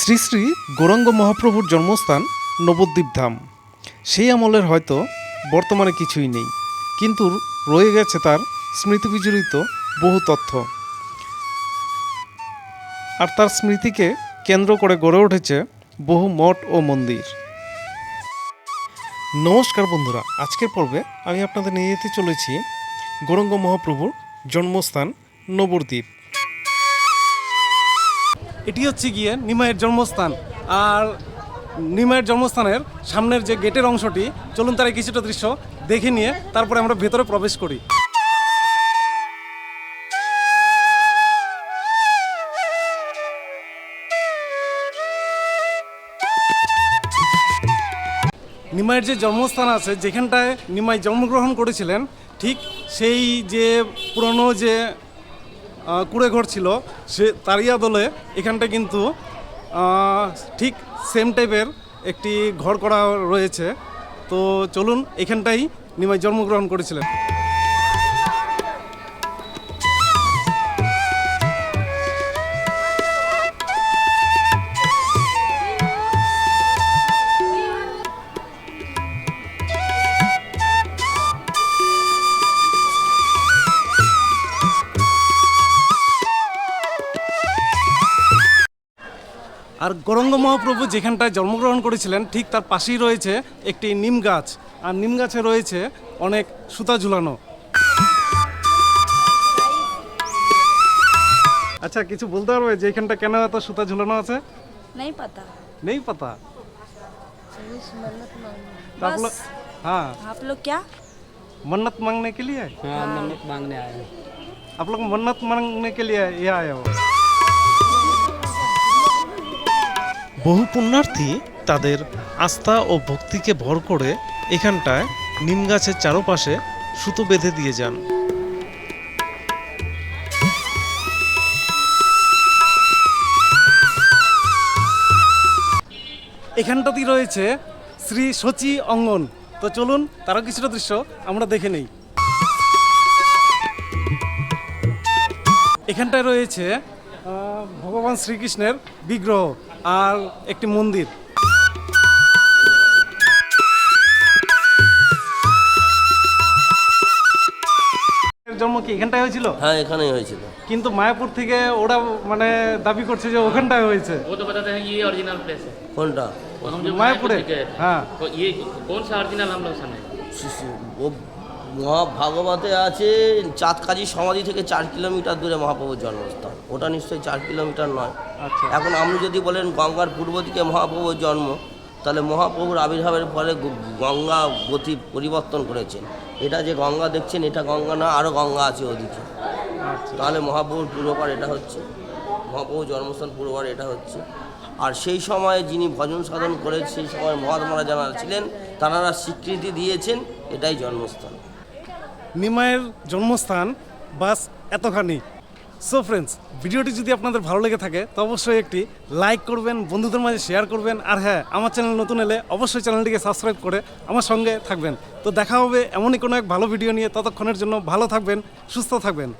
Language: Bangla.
শ্রী শ্রী গৌরাঙ্গ মহাপ্রভুর জন্মস্থান নবদ্বীপ ধাম। সেই আমলের হয়তো বর্তমানে কিছুই নেই, কিন্তু রয়ে গেছে তার স্মৃতিবিজড়িত বহু তথ্য। আর তার স্মৃতিকে কেন্দ্র করে গড়ে উঠেছে বহু মঠ ও মন্দির। নমস্কার বন্ধুরা, আজকের পর্বে আমি আপনাদের নিয়ে যেতে চলেছি গৌরাঙ্গ মহাপ্রভুর জন্মস্থান নবদ্বীপ। এটি হচ্ছে গিয়ে নিমাইয়ের জন্মস্থান। আর নিমাইয়ের জন্মস্থানের সামনের যে গেটের অংশটি, চলুন তার কিছুটা দৃশ্য দেখে নিয়ে তারপরে আমরা ভেতরে প্রবেশ করি। নিমাইয়ের যে জন্মস্থান আছে, যেখানটায় নিমাই জন্মগ্রহণ করেছিলেন, ঠিক সেই যে পুরনো যে আহ, কুড়ে ঘর ছিল সে তারিয়া দলে এখানটা কিন্তু ঠিক সেম টাইপের একটি ঘর করা রয়েছে। তো চলুন এখানটাই নিমাই জন্মগ্রহণ করেছিলেন। আর গৌরঙ্গ মহাপ্রভু যেখানটায় জন্মগ্রহণ করেছিলেন ঠিক তার পাশেই রয়েছে একটি নিম গাছ আর নিম গাছে রয়েছে অনেক সুতা ঝুলানো আচ্ছা কিছু বলতে পারবে যে এখানটা কেন এত সুতা ঝুলানো আছে नहीं पता নেই পাতা मन्नत मांगने तो आप लोग हाँ आप लोग क्या मन्नत मांगने के लिए हाँ मन्नत मांगने आए हैं आप लोग मन्नत मांगने के लिए यहाँ आए हो বহু পুণ্যার্থী তাদের আস্থা ও ভক্তিকে ভর করে এখানটায় নিম গাছের চারপাশে সুতো বেঁধে দিয়ে যান। এখানটাতেই রয়েছে শ্রী সচি অঙ্গন। তো চলুন, তারও কিছুটা দৃশ্য আমরা দেখে নেই। এখানটায় রয়েছে ভগবান শ্রীকৃষ্ণের বিগ্রহ আর একটি মন্দির এর জন্ম কি এখানটায় হয়েছিল হ্যাঁ এখানেই হয়েছিল কিন্তু মায়াপুর থেকে ওরা মানে দাবি করছে যে ওখানটায় হয়েছে वो तो बताते हैं कि ये ओरिजिनल प्लेस है কোনটা और हम जो मायापुर है? के हाँ। तो ये कौन सा ओरिजिनल हम लोग सुने ও মহাভাগবতে আছে চাঁদকাজি সমাধি থেকে চার কিলোমিটার দূরে মহাপ্রভুর জন্মস্থান। ওটা নিশ্চয়ই চার কিলোমিটার নয়। আচ্ছা। এখন আপনি যদি বলেন গঙ্গার পূর্ব দিকে মহাপ্রভুর জন্ম তাহলে মহাপ্রভুর আবির্ভাবের ফলে গঙ্গা গতি পরিবর্তন করেছেন। এটা যে গঙ্গা দেখছেন এটা গঙ্গা না আরও গঙ্গা আছে ওদিকে। আচ্ছা। তাহলে মহাপ্রভুর পূর্বপার এটা হচ্ছে। মহাপ্রভুর জন্মস্থান পূর্ববার এটা হচ্ছে। আর সেই সময়ে যিনি ভজন সাধন করে সেই সময় মহাত্মারা যারা ছিলেন তারা স্বীকৃতি দিয়েছেন এটাই জন্মস্থান। নিমায়ের জন্মস্থান বাস এতখানি। সো ফ্রেন্ডস ভিডিওটি যদি আপনাদের ভালো লেগে থাকে, তো অবশ্যই একটি লাইক করবেন, বন্ধুদের মাঝে শেয়ার করবেন। আর হ্যাঁ আমার চ্যানেল নতুন এলে অবশ্যই চ্যানেলটিকে সাবস্ক্রাইব করে আমার সঙ্গে থাকবেন। তো দেখা হবে এমনই কোনো এক ভালো ভিডিও নিয়ে। ততক্ষণের জন্য ভালো থাকবেন, সুস্থ থাকবেন।